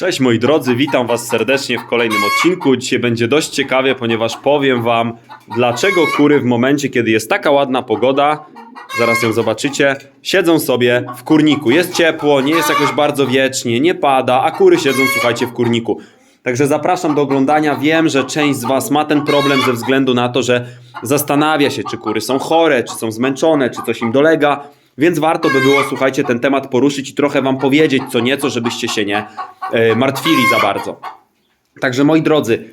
Cześć moi drodzy, witam was serdecznie w kolejnym odcinku. Dzisiaj będzie dość ciekawie, ponieważ powiem wam, dlaczego kury w momencie, kiedy jest taka ładna pogoda, zaraz ją zobaczycie, siedzą sobie w kurniku. Jest ciepło, nie jest jakoś bardzo wiecznie, nie pada, a kury siedzą, słuchajcie, w kurniku. Także zapraszam do oglądania. Wiem, że część z was ma ten problem ze względu na to, że zastanawia się, czy kury są chore, czy są zmęczone, czy coś im dolega. Więc warto by było, słuchajcie, ten temat poruszyć i trochę wam powiedzieć co nieco, żebyście się nie e, martwili za bardzo. Także moi drodzy,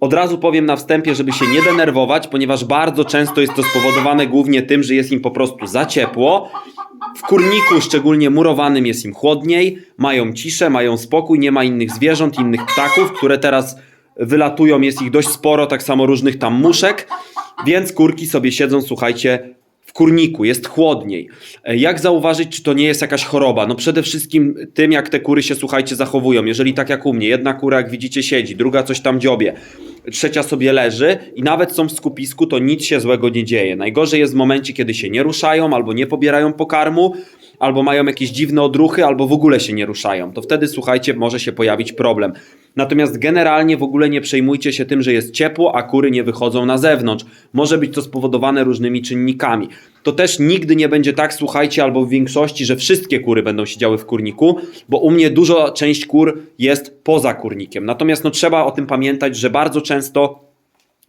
od razu powiem na wstępie, żeby się nie denerwować, ponieważ bardzo często jest to spowodowane głównie tym, że jest im po prostu za ciepło. W kurniku, szczególnie murowanym, jest im chłodniej, mają ciszę, mają spokój, nie ma innych zwierząt, innych ptaków, które teraz wylatują, jest ich dość sporo, tak samo różnych tam muszek, więc kurki sobie siedzą, słuchajcie, w kurniku, jest chłodniej. E, Jak zauważyć, czy to nie jest jakaś choroba? No przede wszystkim tym, jak te kury się, słuchajcie, zachowują. Jeżeli tak jak u mnie, jedna kura, jak widzicie, siedzi, druga coś tam dziobie, trzecia sobie leży i nawet są w skupisku, to nic się złego nie dzieje. Najgorzej jest w momencie, kiedy się nie ruszają albo nie pobierają pokarmu, albo mają jakieś dziwne odruchy, albo w ogóle się nie ruszają. To wtedy, słuchajcie, może się pojawić problem. Natomiast generalnie w ogóle nie przejmujcie się tym, że jest ciepło, a kury nie wychodzą na zewnątrz. Może być to spowodowane różnymi czynnikami. To też nigdy nie będzie tak, słuchajcie, albo w większości, że wszystkie kury będą siedziały w kurniku, bo u mnie duża część kur jest poza kurnikiem. Natomiast no, trzeba o tym pamiętać, że bardzo często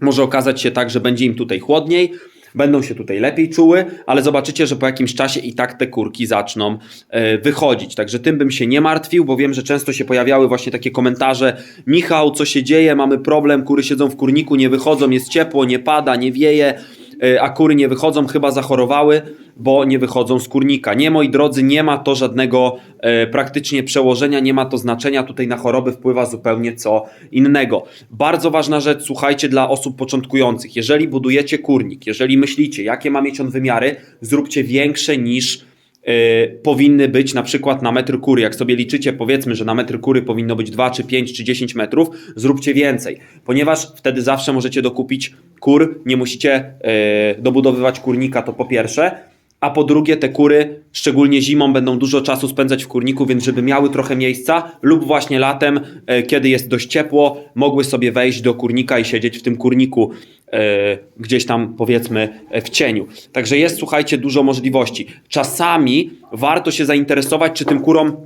może okazać się tak, że będzie im tutaj chłodniej, będą się tutaj lepiej czuły, ale zobaczycie, że po jakimś czasie i tak te kurki zaczną e, wychodzić. Także tym bym się nie martwił, bo wiem, że często się pojawiały właśnie takie komentarze: Michał, co się dzieje? Mamy problem, kury siedzą w kurniku, nie wychodzą, jest ciepło, nie pada, nie wieje. E, A kury nie wychodzą, chyba zachorowały, bo nie wychodzą z kurnika. Nie, moi drodzy, nie ma to żadnego e, praktycznie przełożenia, nie ma to znaczenia. Tutaj na choroby wpływa zupełnie co innego. Bardzo ważna rzecz, słuchajcie, dla osób początkujących. Jeżeli budujecie kurnik, jeżeli myślicie, jakie ma mieć on wymiary, zróbcie większe niż e, powinny być na przykład na metr kury. Jak sobie liczycie, powiedzmy, że na metr kury powinno być 2 czy 5 czy 10 metrów, zróbcie więcej, ponieważ wtedy zawsze możecie dokupić kur, nie musicie e, dobudowywać kurnika, to po pierwsze. A po drugie, te kury, szczególnie zimą, będą dużo czasu spędzać w kurniku, więc żeby miały trochę miejsca, lub właśnie latem, e, kiedy jest dość ciepło, mogły sobie wejść do kurnika i siedzieć w tym kurniku e, gdzieś tam, powiedzmy, e, w cieniu. Także jest, słuchajcie, dużo możliwości. Czasami warto się zainteresować, czy tym kurom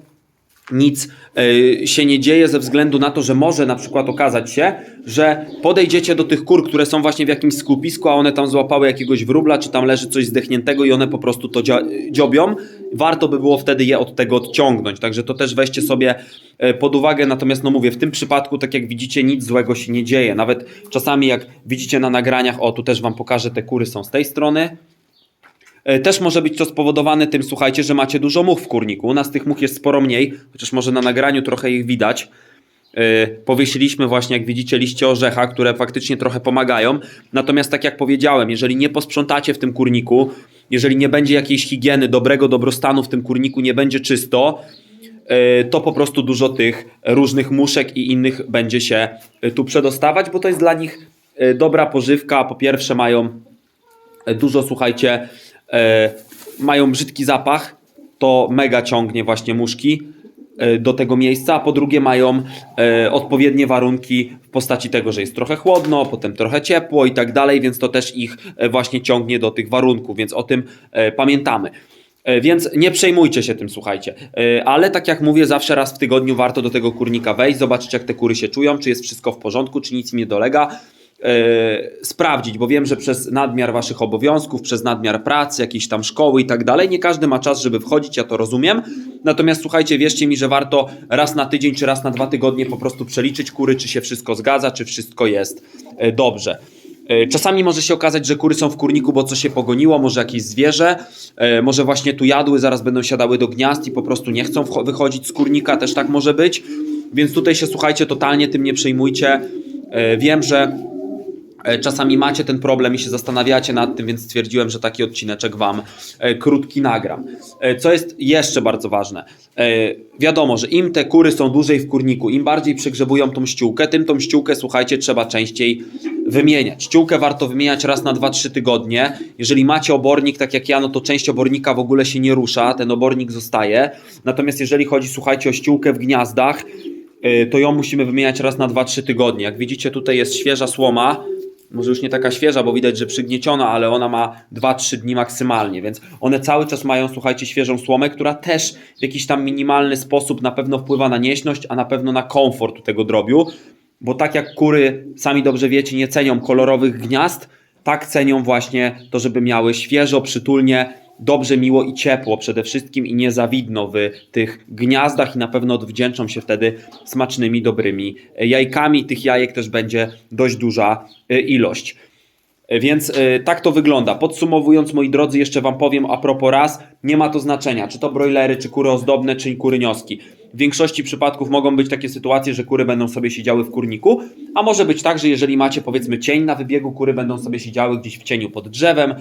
nic y, się nie dzieje ze względu na to, że może na przykład okazać się, że podejdziecie do tych kur, które są właśnie w jakimś skupisku, a one tam złapały jakiegoś wróbla, czy tam leży coś zdechniętego i one po prostu to dziobią. Warto by było wtedy je od tego odciągnąć, także to też weźcie sobie y, pod uwagę. Natomiast no mówię, w tym przypadku, tak jak widzicie, nic złego się nie dzieje. Nawet czasami jak widzicie na nagraniach, o tu też wam pokażę, te kury są z tej strony, E, Też może być to spowodowane tym, słuchajcie, że macie dużo much w kurniku. U nas tych much jest sporo mniej, chociaż może na nagraniu trochę ich widać. E, Powiesiliśmy właśnie, jak widzicie, liście orzecha, które faktycznie trochę pomagają. Natomiast tak jak powiedziałem, jeżeli nie posprzątacie w tym kurniku, jeżeli nie będzie jakiejś higieny, dobrego dobrostanu w tym kurniku, nie będzie czysto, e, to po prostu dużo tych różnych muszek i innych będzie się e, tu przedostawać, bo to jest dla nich e, dobra pożywka. Po pierwsze mają e, dużo, słuchajcie, e, mają brzydki zapach, to mega ciągnie właśnie muszki e, do tego miejsca, a po drugie mają e, odpowiednie warunki w postaci tego, że jest trochę chłodno, potem trochę ciepło i tak dalej, więc to też ich e, właśnie ciągnie do tych warunków, więc o tym e, pamiętamy. E, Więc nie przejmujcie się tym, słuchajcie. E, Ale tak jak mówię, zawsze raz w tygodniu warto do tego kurnika wejść, zobaczyć jak te kury się czują, czy jest wszystko w porządku, czy nic im nie dolega. E, sprawdzić, bo wiem, że przez nadmiar waszych obowiązków, przez nadmiar pracy, jakiejś tam szkoły i tak dalej, nie każdy ma czas, żeby wchodzić, ja to rozumiem. Natomiast słuchajcie, wierzcie mi, że warto raz na tydzień czy raz na dwa tygodnie po prostu przeliczyć kury, czy się wszystko zgadza, czy wszystko jest e, dobrze. E, Czasami może się okazać, że kury są w kurniku, bo co się pogoniło, może jakieś zwierzę, może właśnie tu jadły, zaraz będą siadały do gniazd i po prostu nie chcą wychodzić z kurnika, też tak może być. Więc tutaj się słuchajcie, totalnie tym nie przejmujcie. Wiem, że Czasami macie ten problem i się zastanawiacie nad tym, więc stwierdziłem, że taki odcineczek Wam e, krótki nagram. E, Co jest jeszcze bardzo ważne? E, Wiadomo, że im te kury są dłużej w kurniku, im bardziej przegrzebują tą ściółkę, tym tą ściółkę, słuchajcie, trzeba częściej wymieniać. Ściółkę warto wymieniać raz na 2-3 tygodnie. Jeżeli macie obornik, tak jak ja, no to część obornika w ogóle się nie rusza, ten obornik zostaje. Natomiast jeżeli chodzi, słuchajcie, o ściółkę w gniazdach, to ją musimy wymieniać raz na 2-3 tygodnie. Jak widzicie, tutaj jest świeża słoma. Może już nie taka świeża, bo widać, że przygnieciona, ale ona ma 2-3 dni maksymalnie, więc one cały czas mają, słuchajcie, świeżą słomę, która też w jakiś tam minimalny sposób na pewno wpływa na nieśność, a na pewno na komfort tego drobiu, bo tak jak kury, sami dobrze wiecie, nie cenią kolorowych gniazd, tak cenią właśnie to, żeby miały świeżo, przytulnie, dobrze, miło i ciepło przede wszystkim i nie zawidno w tych gniazdach i na pewno odwdzięczą się wtedy smacznymi, dobrymi jajkami. Tych jajek też będzie dość duża y, ilość. Y, Więc tak to wygląda. Podsumowując, moi drodzy, jeszcze Wam powiem a propos ras, nie ma to znaczenia, czy to brojlery, czy kury ozdobne, czy kury nioski. W większości przypadków mogą być takie sytuacje, że kury będą sobie siedziały w kurniku, a może być tak, że jeżeli macie powiedzmy cień na wybiegu, kury będą sobie siedziały gdzieś w cieniu pod drzewem,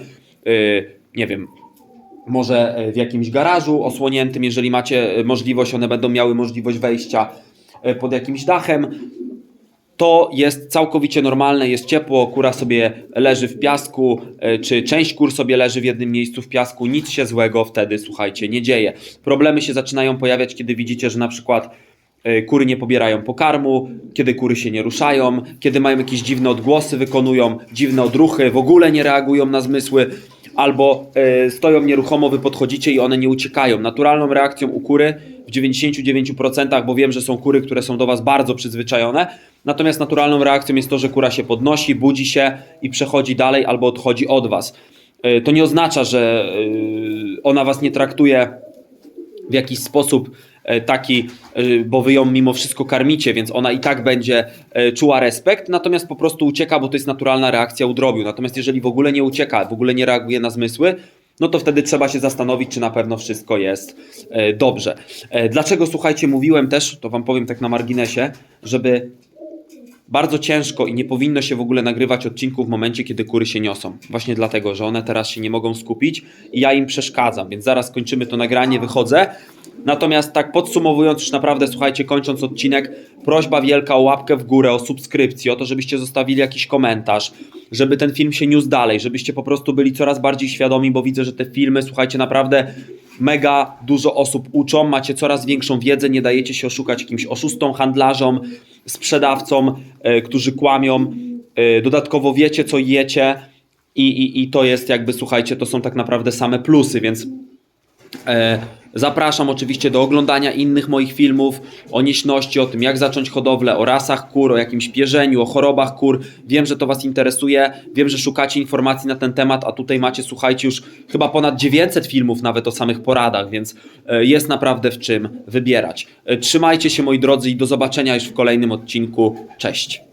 yy, nie wiem, może e, w jakimś garażu osłoniętym, jeżeli macie e, możliwość, one będą miały możliwość wejścia e, pod jakimś dachem. To jest całkowicie normalne, jest ciepło, kura sobie leży w piasku, czy część kur sobie leży w jednym miejscu w piasku, nic się złego wtedy, słuchajcie, nie dzieje. Problemy się zaczynają pojawiać, kiedy widzicie, że na przykład kury nie pobierają pokarmu, kiedy kury się nie ruszają, kiedy mają jakieś dziwne odgłosy, wykonują dziwne odruchy, w ogóle nie reagują na zmysły, albo e, stoją nieruchomo, wy podchodzicie i one nie uciekają. Naturalną reakcją u kury w 99%, bo wiem, że są kury, które są do was bardzo przyzwyczajone, natomiast naturalną reakcją jest to, że kura się podnosi, budzi się i przechodzi dalej albo odchodzi od was. E, To nie oznacza, że e, ona was nie traktuje w jakiś sposób taki, e, bo wy ją mimo wszystko karmicie, więc ona i tak będzie e, czuła respekt, natomiast po prostu ucieka, bo to jest naturalna reakcja u drobiu. Natomiast jeżeli w ogóle nie ucieka, w ogóle nie reaguje na zmysły, no to wtedy trzeba się zastanowić, czy na pewno wszystko jest e, dobrze. E, Dlaczego, słuchajcie, mówiłem też, to wam powiem tak na marginesie, żeby bardzo ciężko i nie powinno się w ogóle nagrywać odcinków w momencie, kiedy kury się niosą. Właśnie dlatego, że one teraz się nie mogą skupić i ja im przeszkadzam, więc zaraz kończymy to nagranie, wychodzę. Natomiast tak podsumowując, już naprawdę słuchajcie, kończąc odcinek, prośba wielka o łapkę w górę, o subskrypcję, o to, żebyście zostawili jakiś komentarz, żeby ten film się niósł dalej, żebyście po prostu byli coraz bardziej świadomi, bo widzę, że te filmy, słuchajcie, naprawdę mega dużo osób uczą, macie coraz większą wiedzę, nie dajecie się oszukać jakimś oszustom, handlarzom, sprzedawcom, e, którzy kłamią. E, dodatkowo wiecie, co jecie i, i, i to jest jakby, słuchajcie, to są tak naprawdę same plusy, więc E, Zapraszam oczywiście do oglądania innych moich filmów o nieśności, o tym jak zacząć hodowlę, o rasach kur, o jakimś pierzeniu, o chorobach kur. Wiem, że to Was interesuje, wiem, że szukacie informacji na ten temat, a tutaj macie, słuchajcie, już chyba ponad 900 filmów nawet o samych poradach, więc e, jest naprawdę w czym wybierać. E, Trzymajcie się moi drodzy i do zobaczenia już w kolejnym odcinku. Cześć!